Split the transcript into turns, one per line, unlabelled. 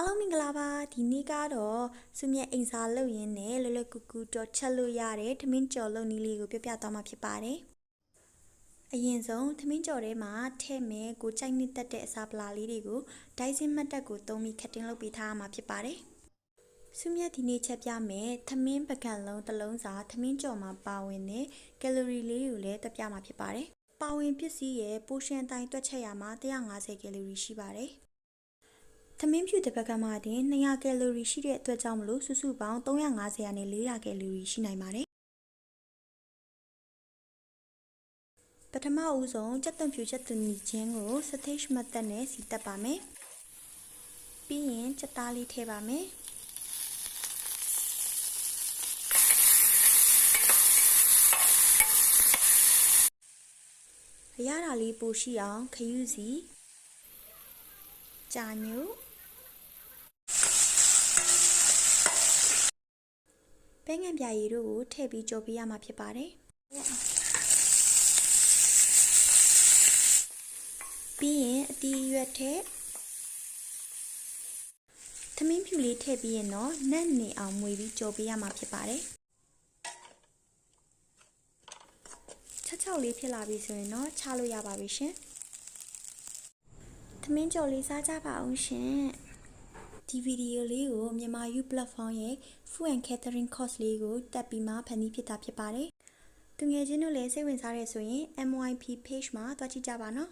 အားလုံးမင်္ဂလာပါဒီနေ့ကတော့စုမြတ်အိမ်စာလုပ်ရင်းနဲ့လွယ်လွယ်ကူကူတော့ချက်လို့ရတဲ့ထမင်းကြော်လုပ်နည်းလေးကိုပြပြသွားမှာဖြစ်ပါတယ်အရင်ဆုံးထမင်းကြော်ထဲမှာထည့်မဲ့ကိုကြိုက်နှစ်သက်တဲ့အစာပလာလေးတွေကိုဒိုင်စင်မတ်တက်ကိုသုံးပြီးခတ်တင်လုပ်ပေးထားရမှာဖြစ်ပါတယ်စုမြတ်ဒီနေ့ချက်ပြမယ်ထမင်းပကံလုံးတစ်လုံးစာထမင်းကြော်မှာပါဝင်တဲ့ကယ်လိုရီလေးကိုလည်းတက်ပြမှာဖြစ်ပါတယ်ပါဝင်ပစ္စည်းရဲ့ပိုရှင်အတိုင်းတွက်ချက်ရမှာ150ကယ်လိုရီရှိပါတယ် သမင်းဖြူတစ်ပတ်ကမှတင်200ကယ်လိုရီရှိတဲ့အတွက်ကြောင့်မလို့စုစုပေါင်း350ရာနဲ့400ကယ်လိုရီရှိနိုင်ပါတယ်။ပထမဦးဆုံးချက်သွန်ဖြူချက်သွန်နီချင်းကို stage method နဲ့စီတက်ပါမယ်။ပြီးရင်ချက်သားလေးထည့်ပါမယ်။အရသာလေးပိုရှိအောင်ခယူးစီကြာညု ပဲငံပြာရည်တို့ကိုထည့်ပြီးကြော်ပေးရမှာဖြစ်ပါတယ်ပြီးရင်အတီးရွက်ထည့်သမင်းဖြူလေးထည့်ပြီးရင်တော့နက်နေအောင်မွေပြီးကြော်ပေးရမှာဖြစ်ပါတယ်ချက်ချောက်လေးဖြစ်လာပြီဆိုရင်တော့ချလို့ရပါပြီရှင်သမင်းကြော်လေးစားကြပါအောင်ရှင် ဒီဗီဒီယိုလေးကိုမြန်မာ U platform ရဲ့ Food and Catering course လေးကိုတက်ပြီးမှဖန်တီးဖြစ်တာဖြစ်ပါတယ်သူငယ်ချင်းတို့လည်းစိတ်ဝင်စားရဆိုရင် MYP page မှာတွားကြည့်ကြပါနော်